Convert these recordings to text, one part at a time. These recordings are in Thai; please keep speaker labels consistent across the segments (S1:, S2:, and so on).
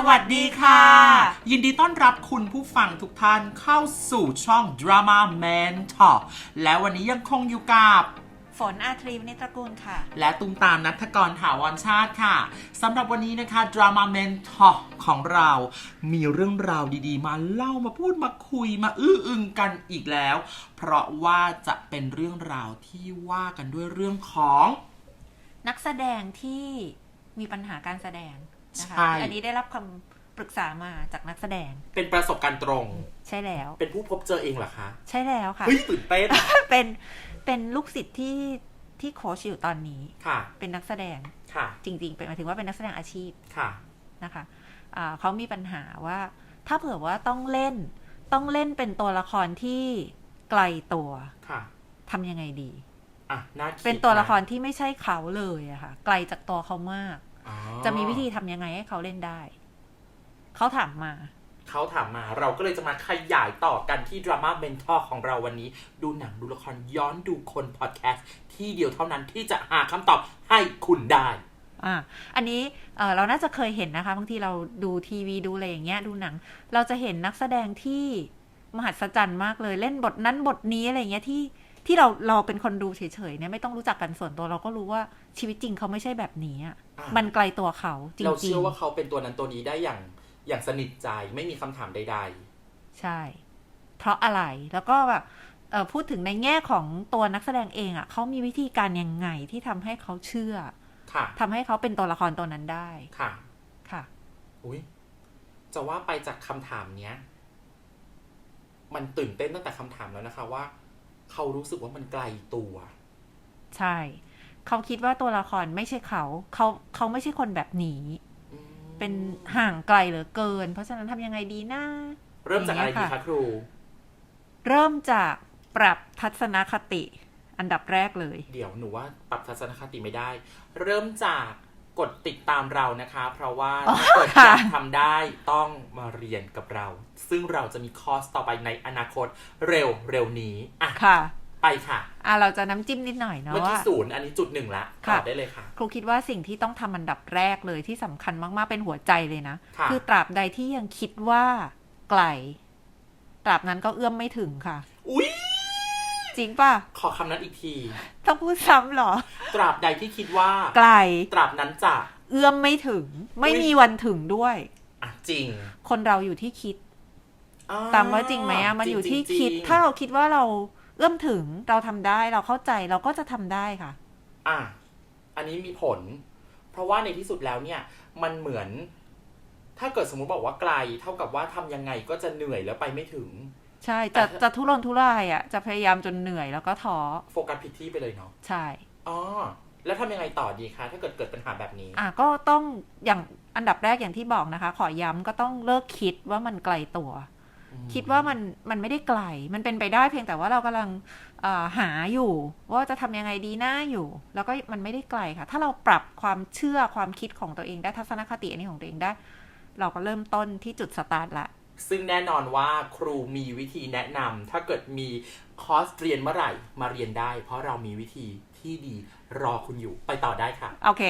S1: สวัสดีค่ะ ยินดีต้อนรับคุณผู้ฟังทุกท่านเข้าสู่ช่อง Drama Mentor และวันนี้ยังคงอยู่กับ
S2: ฝนอาทรีวณิตระกูลค่ะ
S1: และตุ้มตามนัทกรถาวรชาติค่ะสำหรับวันนี้นะคะ Drama Mentor ของเรา มีเรื่องราวดีๆ มาเล่ามาพูดมาคุยมาอื้ออึงกันอีกแล้ว เพราะว่าจะเป็นเรื่องราวที่ว่ากันด้วยเรื่องของ
S2: นักแสดงที่มีปัญหาการแสดง นะคะ
S1: ใช่
S2: อันนี้ได้รับคำปรึกษามาจากนักแสดง
S1: เป็นประสบการณ์ตรง
S2: ใช่แล้ว
S1: เป็นผู้พบเจอเองเหรอคะ
S2: ใช่แล้วค่ะ
S1: เฮ้ยตื่นเต้น
S2: เป็นเป็นลูกศิษย์ที่ที่โค้ชอยู่ตอนนี้
S1: ค่ะ
S2: เป็นนักแสดง
S1: ค่ะ
S2: จริง ๆ เป็นหมายถึงว่าเป็นนักแสดงอาชีพ
S1: ค่ะ
S2: นะคะอ่าเขามีปัญหาว่า ถ้าเผื่อว่าต้องเล่น ต้องเล่นเป็นตัวละครที่ไกลตัว
S1: ค่ะ
S2: ทำยังไงดี
S1: อะน่าคิด
S2: เป็นตัวละครที่ไม่ใช่เขาเลยอะค่ะ ไกลจากตัวเขามาก
S1: อ๋อ
S2: จะมีวิธีทำยังไงให้เขาเล่นได้ เขาถามมา
S1: เขาถามมาเราก็เลยจะมาขยายต่อกันที่ Drama Mentor ของเราวันนี้ ดูหนังดูละครย้อนดูคนพอดแคสต์ที่เดียวเท่านั้นที่จะหาคำตอบให้คุณได้
S2: อ่าอันนี้เอ่อเราน่าจะเคยเห็นนะคะบางทีเราดูทีวีดูอะไรอย่างเงี้ยดูหนัง เราจะเห็นนักแสดงที่มหัศจรรย์มากเลยเล่นบทนั้นบทนี้อะไรอย่างเงี้ยที่ ที่เราเราเป็นคนดูเฉยๆเนี่ยไม่ต้องรู้จักกันส่วนตัวเราก็รู้ว่าชีวิตจริงเขาไม่ใช่แบบนี้อะ
S1: อ่ามั
S2: มันไกลตัวเขาจริงๆ
S1: เราเชื่อว่าเขาเป็นตัวนั้นตัวนี้ได้อย่างอย่างสนิทใจไม่มีคำถามใด
S2: ใช่ เพราะอะไรแล้วก็แบบเอ่อพูดถึงในแง่ของตัวนักแสดงเองอะ่ะเขามีวิธีการยังไงที่ทำให้เขาเชื่อ
S1: ๆค่ะ
S2: ทำให้เขาเป็นตัวละครตัวนั้นได้
S1: ค่ะ
S2: ค่ะ
S1: อุ้ยจะว่าไปจากคำถามเนี้ย มันตื่นเต้นตั้งแต่คำถามแล้วนะคะว่า เขารู้สึกว่ามันไกลตัว
S2: ใช่ เขาคิดว่าตัวละครไม่ใช่เขา เขาเขาไม่ใช่คนแบบนี้
S1: อืม
S2: เป็นห่างไกลเหลือเกิน เพราะฉะนั้นทำยังไงดีนะ
S1: เริ่มจากอะไร
S2: อย่าง
S1: ดี
S2: เงี้ย
S1: คะ
S2: ค่ะ
S1: ครู
S2: เริ่มจากปรับทัศนคติอันดับแรกเลย
S1: เดี๋ยวหนูว่าปรับทัศนคติไม่ได้ เริ่มจาก กดติดตามเรานะคะ เพราะว่า
S2: อ๋อ
S1: ถ้าเกิดอยาก
S2: ค่ะ
S1: ทำได้ต้องมาเรียนกับเรา ซึ่งเราจะมีคอร์สต่อไปในอนาคตเร็วเร็วนี้อะ
S2: ค่ะ
S1: ไปค่ะ
S2: อะเราจะน้ำจิ้มนิดหน่อยเนาะ
S1: เมื่อกี้
S2: ว่า
S1: ศูนย์อันนี้จุดหนึ่งละต
S2: ค่ะ
S1: อบได้เลยค่ะ
S2: ครูคิดว่าสิ่งที่ต้องทำอันดับแรกเลยที่สำคัญมาก ๆ เป็นหัวใจเลยนะ
S1: ค่ะ
S2: อตราบใดที่ยังคิดว่าไกล ตราบนั้นก็เอื้อมไม่ถึงค่ะ
S1: อุ๊ย
S2: จริงป่ะ
S1: ขอคำนั้นอีกที
S2: ต้องพูดซ้ำเหรอ
S1: ตราบใดที่คิดว่า
S2: ไกล
S1: ตราบนั้นจะ
S2: เอื้อมไม่ถึง ไม่
S1: อุ๊ย
S2: มีวันถึงด้วย
S1: อะ จริง
S2: คนเราอยู่ที่คิด
S1: อ่
S2: ตามว่าจริงไหมอะมันอยู่ที่
S1: จริงๆ
S2: คิด
S1: จริง
S2: ถ้าเราคิดว่าเราเอื้อมถึง เราทำได้ เราเข้าใจ เราก็จะทำได้ค่ะ
S1: อะ อันนี้มีผล เพราะว่าในที่สุดแล้วเนี่ย มันเหมือน ถ้าเกิดสมมุติบอกว่าไกล เท่ากับว่าทำยังไงก็จะเหนื่อยแล้วไปไม่ถึง
S2: ใช่จะจะทุรนทุรายอะ จะพยายามจนเหนื่อยแล้วก็ท้อ
S1: โฟกัสผิดที่ไปเลยเนาะ
S2: ใช่
S1: อ๋อแล้วทำยังไงต่อดีคะถ้าเกิดเกิดปัญหาแบบนี้
S2: อะก็ต้องอย่างอันดับแรกอย่างที่บอกนะคะ ขอย้ำก็ต้องเลิกคิดว่ามันไกลตัว คิดว่ามันมันไม่ได้ไกล มันเป็นไปได้เพียงแต่ว่าเรากำลังเอ่อหาอยู่ ว่าจะทำยังไงดีหน้าอยู่ แล้วก็มันไม่ได้ไกลค่ะ ถ้าเราปรับความเชื่อความคิดของตัวเองได้ทัศนคติอันนี้ของตัวเองได้ เราก็เริ่มต้นที่จุดสตาร์ทละ
S1: ซึ่งแน่นอนว่าครูมีวิธีแนะนำถ้าเกิดมีคอร์สเรียนเมื่อไหร่มาเรียนได้ เพราะเรามีวิธีที่ดีรอคุณอยู่ไปต่อได้ค่ะ
S2: โอเค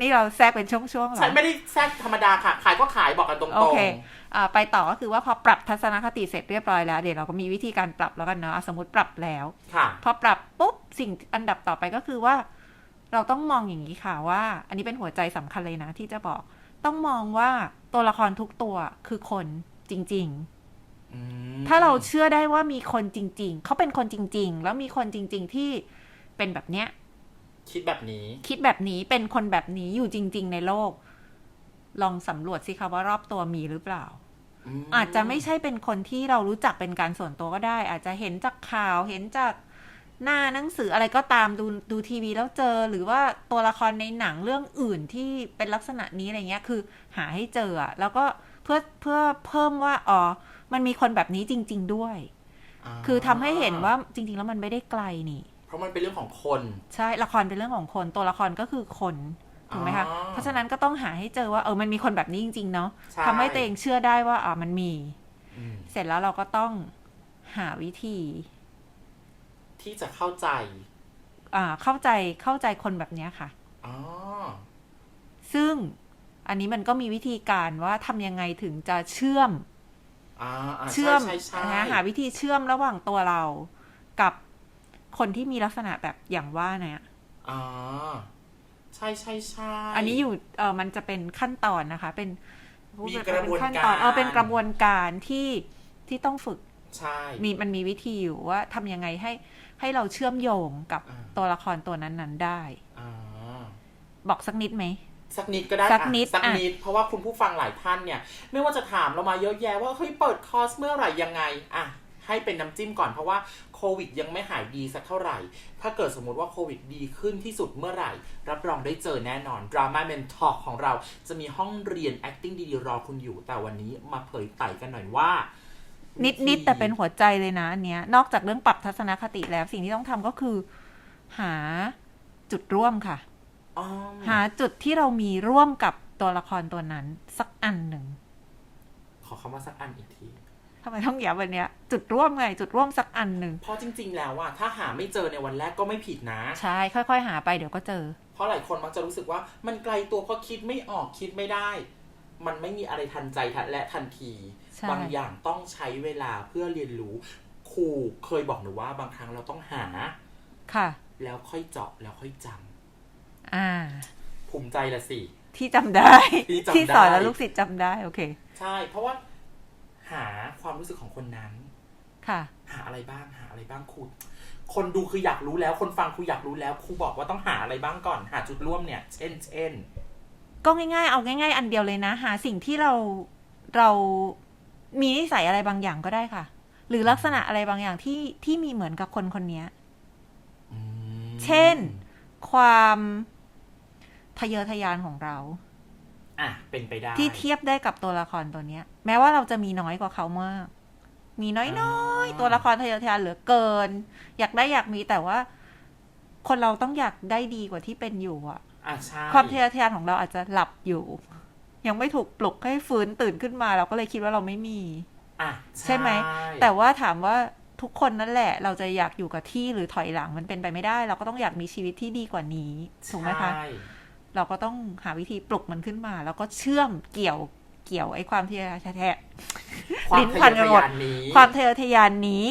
S2: นี่เราแทรกเป็นช่วงๆเหรอ
S1: ฉันไม่ได้แทรกธรรมดาค่ะ ขายก็ขายบอกกันตรง
S2: โอเค
S1: ๆ
S2: อ่าไปต่อก็คือว่าพอปรับทัศนคติเสร็จเรียบร้อยแล้ว เดี๋ยวเราก็มีวิธีการปรับแล้วกันเนาะอะสมมติปรับแล้ว
S1: ค่ะ
S2: พอปรับปุ๊บสิ่งอันดับต่อไปก็คือว่า เราต้องมองอย่างนี้ค่ะว่า อันนี้เป็นหัวใจสำคัญเลยนะที่จะบอก ต้องมองว่าตัวละครทุกตัวคือคน จริง
S1: อืม
S2: ๆถ้าเราเชื่อได้ว่ามีคนจริง ๆ เขาเป็นคนจริง ๆ แล้วมีคนจริง ๆ ที่เป็นแบบเนี้ย
S1: คิดแบบนี้
S2: คิดแบบนี้เป็นคนแบบนี้อยู่จริง ๆ ในโลก ลองสำรวจสิคะว่ารอบตัวมีหรือเปล่า
S1: ม
S2: อาจจะไม่ใช่เป็นคนที่เรารู้จักเป็นการส่วนตัวก็ได้ อาจจะเห็นจากข่าวเห็นจากหน้าหนังสืออะไรก็ตามดูดูทีวีแล้วเจอ หรือว่าตัวละครในหนังเรื่องอื่นที่เป็นลักษณะนี้อะไรเงี้ย คือหาให้เจออะแล้วก็เพื่อเพื่อเพิ่มว่าอ๋อมันมีคนแบบนี้จริง ๆด้วยาคือทำให้เห็นว่าจริง ๆ แล้วมันไม่ได้ไกลนี่
S1: เพราะมันเป็นเรื่องของคน
S2: ใช่ละครเป็นเรื่องของคนตัวละครก็คือคนถูกไหมคะ
S1: อ๋อ
S2: เพราะฉะนั้นก็ต้องหาให้เจอว่าเออมันมีคนแบบนี้จริง ๆ เนาะ
S1: ช่
S2: ทำให้ตัวเองเชื่อได้ว่าอ่ามันมี
S1: อืม
S2: เสร็จแล้วเราก็ต้องหาวิธี
S1: ที่จะเข้าใจ
S2: อ่าเข้าใจเข้าใจคนแบบเนี้ยค่ะ
S1: อ๋อ
S2: ซึ่ง อันนี้มันก็มีวิธีการว่าทำยังไงถึงจะเชื่อม
S1: อ่าา
S2: เชื่อม
S1: ใช่ใช่
S2: นะ
S1: ใช่
S2: หาวิธีเชื่อมระหว่างตัวเรากับคนที่มีลักษณะแบบอย่างว่าเนี่ย
S1: อ่าใช่ใช่ใช่
S2: อันนี้อยู่เออมันจะเป็นขั้นตอนนะคะ เป็น
S1: มีกระบวน
S2: เป็นขั้น
S1: การ
S2: ตอนเออเป็นกระบวนการที่ที่ต้องฝึก
S1: ใช่
S2: มีมันมีวิธีอยู่ว่าทำยังไงให้ให้เราเชื่อมโยงกับ
S1: อ่า
S2: ตัวละครตัวนั้นๆได้
S1: อ่า
S2: บอกสักนิดไหม
S1: สักนิดก็ได้
S2: สัก
S1: อะ
S2: นิด
S1: สัก
S2: อะ
S1: นิด เพราะว่าคุณผู้ฟังหลายท่านเนี่ย ไม่ว่าจะถามเรามาเยอะแยะว่าเฮ้ยเปิดคอร์สเมื่อไหร่ยังไงอะให้เป็นน้ำจิ้มก่อนเพราะว่าโควิดยังไม่หายดีสักเท่าไหร่ ถ้าเกิดสมมติว่าโควิดดีขึ้นที่สุดเมื่อไหร่ รับรองได้เจอแน่นอน Drama Mentor ของเราจะมีห้องเรียน acting ดีๆ รอคุณอยู่ แต่วันนี้มาเผยไต่กันหน่อยว่า
S2: นิ
S1: นิ
S2: ดนิดแต่เป็นหัวใจเลยนะอันเนี้ย นอกจากเรื่องปรับทัศนคติแล้วสิ่งที่ต้องทำก็คือ หาจุดร่วมค่ะ
S1: อ๋อ
S2: หาจุดที่เรามีร่วมกับตัวละครตัวนั้น สักอันหนึ่ง
S1: ขอคำว่าสักอันอีกที
S2: ทำไมต้องย้ำวันเนี้ย จุดร่วมไง จุดร่วมสักอันหนึ่ง
S1: เพราะจริง ๆ แล้วว่าถ้าหาไม่เจอในวันแรกก็ไม่ผิดนะ
S2: ใช่ ค่อย ๆ หาไปเดี๋ยวก็เจอ
S1: เพราะหลายคนมักจะรู้สึกว่ามันไกลตัวเพราะคิดไม่ออกคิดไม่ได้ มันไม่มีอะไรทันใจทันและทันที
S2: ใช่
S1: บางอย่างต้องใช้เวลาเพื่อเรียนรู้ครูเคยบอกหนูว่าบางครั้งเราต้องหา
S2: ค่ะ
S1: แล้วค่อยเจาะแล้วค่อยจำ
S2: อ่า
S1: ภูมิใจละสิ
S2: ที่จำได้
S1: ที่จำได้
S2: สอนแล้วลูกศิษย์จำได้ โอเค
S1: ใช่ เพราะว่า หาความรู้สึกของคนนั้น
S2: ค่ะ
S1: หาอะไรบ้างหาอะไรบ้างครูคนดูคืออยากรู้แล้ว คนฟังครูอยากรู้แล้วครูบอกว่าต้องหาอะไรบ้างก่อน หาจุดร่วมเนี่ย เช่นเช่น
S2: ก็ง่ายๆ เอาง่าย ๆ อันเดียวเลยนะ หาสิ่งที่เราเรามีนิสัยอะไรบางอย่างก็ได้ค่ะ หรือลักษณะอะไรบางอย่างที่ที่มีเหมือนกับคนคนเนี้ย
S1: อืม
S2: เช่น ความ ทะเยอทะยานของเรา
S1: อะ เป็นไปได้
S2: ที่เทียบได้กับตัวละครตัวเนี้ย แม้ว่าเราจะมีน้อยกว่าเขามาก มีน้อยๆ ตัวละครทะเยอทะยานเหลือเกิน อยากได้อยากมีแต่ว่า คนเราต้องอยากได้ดีกว่าที่เป็นอยู่อะ
S1: อะใช่
S2: ความทะเยอทะยานของเราอาจจะหลับอยู่ ยังไม่ถูกปลุกให้ฟื้นตื่นขึ้นมา เราก็เลยคิดว่าเราไม่มี
S1: อะ
S2: ใช่ไหม แต่ว่าถามว่าทุกคนนั่นแหละ เราจะอยากอยู่กับที่หรือถอยหลังมันเป็นไปไม่ได้ เราก็ต้องอยากมีชีวิตที่ดีกว่านี้ถูกไหมคะ
S1: ใช่
S2: เราก็ต้องหาวิธีปลุกมันขึ้นมา แล้วก็เชื่อมเกี่ยวเกี่ยวไอ้ความทะเยอทะแทะ
S1: ความ
S2: ลิ้น
S1: ทะ
S2: พั
S1: เย
S2: น
S1: อ
S2: กัน
S1: ทะ
S2: หมด
S1: ยานนี้
S2: ความทะเยอทะยานนี้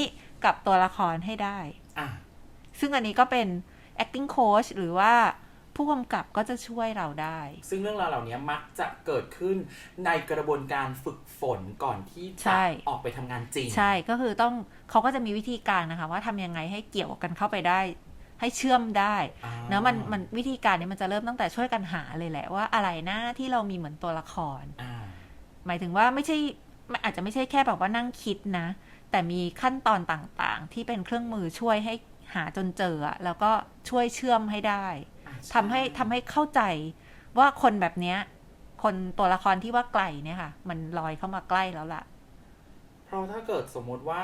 S2: กับตัวละครให้ได้
S1: อะ
S2: ซึ่งอันนี้ก็เป็น acting coach หรือว่าผู้กำกับก็จะช่วยเราได้
S1: ซึ่งเรื่องราวเหล่านี้มักจะเกิดขึ้นในกระบวนการฝึกฝนก่อนที่
S2: ใช่
S1: จะออกไปทำงานจริง
S2: ใช่ ก็คือต้องเขาก็จะมีวิธีการนะคะ ว่าทำยังไงให้เกี่ยวกันเข้าไปได้ ให้เชื่อมได้
S1: อ่า
S2: เนอะมันมันวิธีการเนี้มันจะเริ่มตั้งแต่ช่วยกันหาเลยแหละว่าอะไรนะที่เรามีเหมือนตัวละคร
S1: อ่า
S2: หมายถึงว่าไม่ใช่มันอาจจะไม่ใช่แค่แบบว่านั่งคิดนะ แต่มีขั้นตอนต่างๆ ที่เป็นเครื่องมือช่วยให้หาจนเจออะแล้วก็ช่วยเชื่อมให้ได้
S1: อะ
S2: ทำให้ทำให้เข้าใจว่าคนแบบเนี้ย คนตัวละครที่ว่าไกลเนี่ยค่ะ มันลอยเข้ามาใกล้แล้วล่ะ
S1: เพราะถ้าเกิดสมมติว่า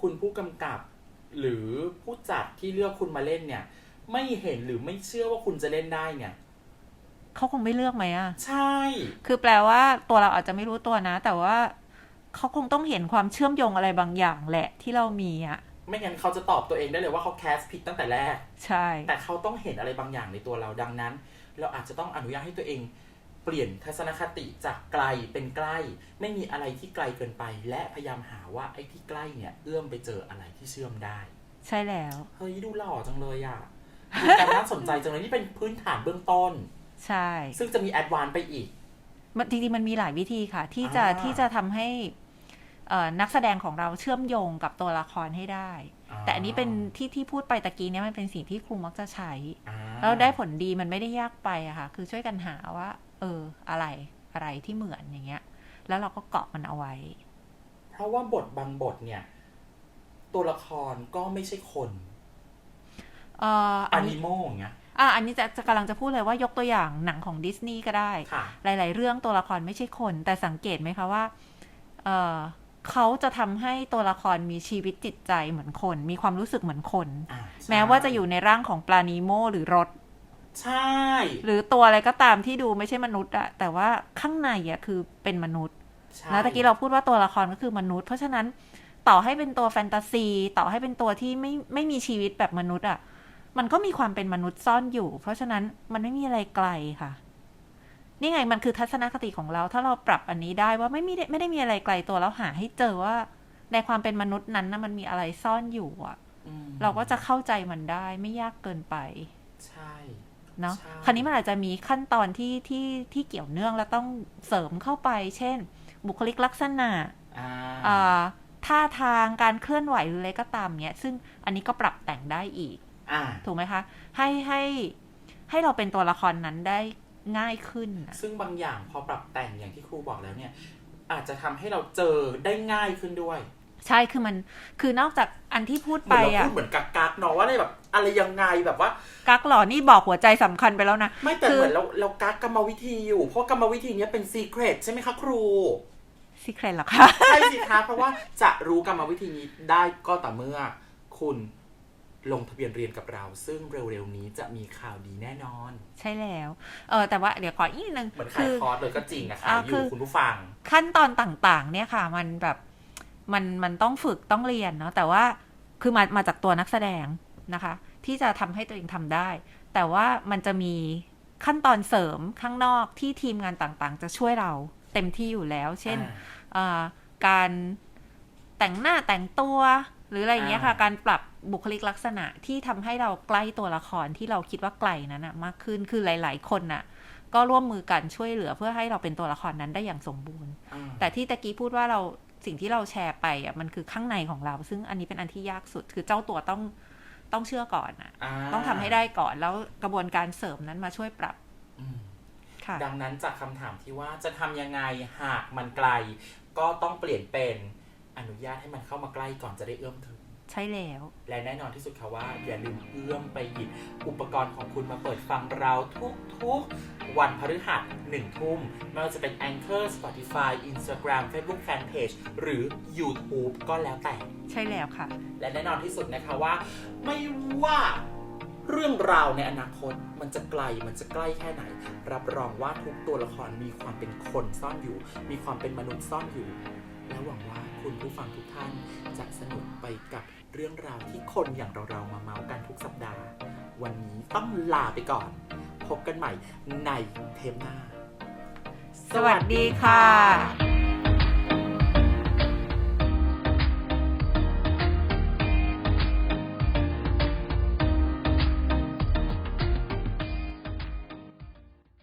S1: คุณผู้กำกับ หรือผู้จัดที่เลือกคุณมาเล่นเนี่ย ไม่เห็นหรือไม่เชื่อว่าคุณจะเล่นได้เนี่ย
S2: เขาคงไม่เลือกไหมอะ
S1: ใช่
S2: คือแปลว่าตัวเราอาจจะไม่รู้ตัวนะ แต่ว่าเขาคงต้องเห็นความเชื่อมโยงอะไรบางอย่างแหละที่เรามีอะ
S1: ไม่งั้นเขาจะตอบตัวเองได้เลยว่าเขาแคสผิดตั้งแต่แรก
S2: ใช่
S1: แต่เขาต้องเห็นอะไรบางอย่างในตัวเราดังนั้น เราอาจจะต้องอนุญาตให้ตัวเอง เปลี่ยนทัศนคติจากไกลเป็นใกล้ ไม่มีอะไรที่ไกลเกินไป และพยายามหาว่าไอ้ที่ใกล้เนี่ยเอื้อมไปเจออะไรที่เชื่อมได้
S2: ใช่แล้ว
S1: เฮ้ยดูหล่อจังเลยอะดูการน่าสนใจจังเลยนี่เป็นพื้นฐานเบื้องต้น
S2: ใช่
S1: ซึ่งจะมีแอดวานไปอีก
S2: มันจริงๆมันมีหลายวิธีค่ะ ที่จะ
S1: อ่า
S2: ที่จะทำให้เอ่อ นักแสดงของเราเชื่อมโยงกับตัวละครให้ได้ แต่อันนี้เป็นที่ที่พูดไปตะกี้เนี่ยมันเป็นสิ่งที่ครูมักจะใช้
S1: อ่า
S2: แล้วได้ผลดีมันไม่ได้ยากไปอะค่ะ คือช่วยกันหาว่า เออ อะไรอะไรที่เหมือนอย่างเงี้ย แล้วเราก็เกาะมันเอาไว้
S1: เพราะว่าบทบางบทเนี่ย ตัวละครก็ไม่ใช่คน
S2: เอ่ออั
S1: อนนิ
S2: นี้
S1: โมอย่างเงี้ย
S2: อะอันนี้จะจะกำลังจะพูดเลยว่ายกตัวอย่างหนังของดิสนีย์ก็ได้
S1: ค่ะ
S2: หลาย ๆ เรื่องตัวละครไม่ใช่คน แต่สังเกตไหมคะว่า เออ เขาจะทำให้ตัวละครมีชีวิตจิตใจเหมือนคน มีความรู้สึกเหมือนคน
S1: อ่าใช่
S2: แม้ว่าจะอยู่ในร่างของปลานีโมหรือรถ
S1: ใช่
S2: หรือตัวอะไรก็ตามที่ดูไม่ใช่มนุษย์อะแต่ว่าข้างในอะคือเป็นมนุษย์
S1: ใช่
S2: แล้วตะกี้เราพูดว่าตัวละครก็คือมนุษย์ เพราะฉะนั้นต่อให้เป็นตัวแฟนตาซี ต่อให้เป็นตัวที่ไม่ไม่มีชีวิตแบบมนุษย์อะมันก็มีความเป็นมนุษย์ซ่อนอยู่ เพราะฉะนั้นมันไม่มีอะไรไกลค่ะ นี่ไงมันคือทัศนคติของเรา ถ้าเราปรับอันนี้ได้ว่าไม่มีไม่ได้มีอะไรไกลตัวแล้วหาให้เจอว่า ในความเป็นมนุษย์นั้นนะมันมีอะไรซ่อนอยู่อะ
S1: อืม
S2: เราก็จะเข้าใจมันได้ไม่ยากเกินไป
S1: ใช่
S2: เนาะ
S1: ใช่
S2: คราวนี้มันอาจจะมีขั้นตอนที่ที่ที่เกี่ยวเนื่องแล้วต้องเสริมเข้าไป เช่น บุคลิกลักษณะ
S1: อ่า
S2: อ่าท่าทางการเคลื่อนไหวหรืออะไรก็ตามเนี้ย ซึ่งอันนี้ก็ปรับแต่งได้อีก
S1: อ่า
S2: ถูกไหมคะ ให้ให้ให้เราเป็นตัวละครนั้นได้ ง่ายขึ้นน่ะ
S1: ซึ่งบางอย่างพอปรับแต่งอย่างที่ครูบอกแล้วเนี่ย อาจจะทำให้เราเจอได้ง่ายขึ้นด้วย
S2: ใช่คือมันคือนอกจากอันที่พูด
S1: เห
S2: ไป
S1: มือนเรา
S2: อะ
S1: พูดเหมือนกักกักๆเนาะว่าอะไรแบบอะไรยังไงแบบว่า
S2: กักหล่อนี่บอกหัวใจสำคัญไปแล้วนะ
S1: ไม่แต่
S2: คือ
S1: เหมือนเราเรากักกรรมวิธีอยู่ เพราะกรรมวิธีเนี้ยเป็นซีเครตใช่ไหมคะครู
S2: ซีเครตหรอคะ
S1: ใช่สิคะเพราะว่าจะรู้กรรมวิธีนี้ได้ก็ต่อเมื่อคุณ ลงทะเบียนเรียนกับเรา ซึ่งเร็วๆนี้จะมีข่าวดีแน่นอน
S2: ใช่แล้วเออแต่ว่าเดี๋ยวขออีกนิดนึง
S1: เหมือน
S2: คื
S1: ขาย
S2: อ
S1: คอร์สเลยก็จริงนะคะ
S2: อ่า
S1: อ
S2: คื
S1: ยู่
S2: อ
S1: คุณผู้ฟัง
S2: ขั้นตอนต่างๆ เนี่ยค่ะมันแบบมันมันต้องฝึกต้องเรียนเนาะแต่ว่าคือมามาจากตัวนักแสดงนะคะ ที่จะทำให้ตัวเองทำได้ แต่ว่ามันจะมีขั้นตอนเสริมข้างนอกที่ทีมงานต่างๆ จะช่วยเราเต็มที่อยู่แล้ว เช่นอ่าการแต่งหน้าแต่งตัว หรืออะไรอย่างเงี้ยค่ะ
S1: อ่า
S2: การปรับบุคลิกลักษณะที่ทำให้เราใกล้ตัวละครที่เราคิดว่าไกลนั้นนะมากขึ้นคือหลาย ๆ คนน่ะก็ร่วมมือกันช่วยเหลือเพื่อให้เราเป็นตัวละครนั้นได้อย่างสมบูรณ์
S1: อ่า
S2: แต่ที่ตะกี้พูดว่าเราสิ่งที่เราแชร์ไปอะมันคือข้างในของเรา ซึ่งอันนี้เป็นอันที่ยากสุด คือเจ้าตัวต้องต้องเชื่อก่อนอะาต้องทำให้ได้ก่อนแล้วกระบวนการเสริมนั้นมาช่วยปรับ
S1: อืม
S2: ค่ะ
S1: ดังนั้นจากคำถามที่ว่าจะทำยังไงหากมันไกล ก็ต้องเปลี่ยนเป็น อนุญาตให้มันเข้ามาใกล้ก่อนจะได้เอื้อมถึง
S2: ใช่แล้ว
S1: และแน่นอนที่สุดค่ะว่า อย่าลืมเอื้อมไปหยิบอุปกรณ์ของคุณมาเปิดฟังเราทุกๆ วันพฤหัสหนึ่งทุ่มไม่ว่าจะเป็น Anchor Spotify Instagram Facebook Fanpage หรือ YouTube ก็แล้วแต่
S2: ใช่แล้วค่ะ
S1: และแน่นอนที่สุดนะคะว่า ไม่ว่าเรื่องราวในอนาคตมันจะไกลมันจะใกล้แค่ไหน รับรองว่าทุกตัวละครมีความเป็นคนซ่อนอยู่ มีความเป็นมนุษย์ซ่อนอยู่ และหวังว่าคุณผู้ฟังทุกท่านจะสนุกไปกับเรื่องราวที่คนอย่างเราๆมาเมาส์กันทุกสัปดาห์ วันนี้ต้องลาไปก่อน พบกันใหม่ในเทมหน้า
S2: สวัสดีค่ะ